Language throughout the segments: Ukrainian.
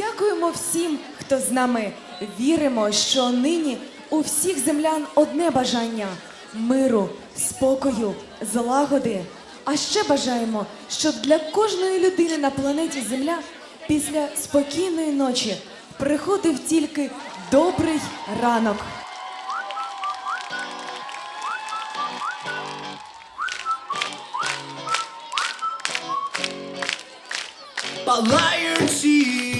Дякуємо всім, хто з нами. Віримо, що нині у всіх землян одне бажання миру, спокою, злагоди. А ще бажаємо, щоб для кожної людини на планеті Земля після спокійної ночі приходив тільки добрий ранок. палаючи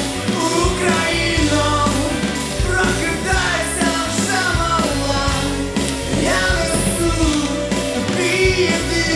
give you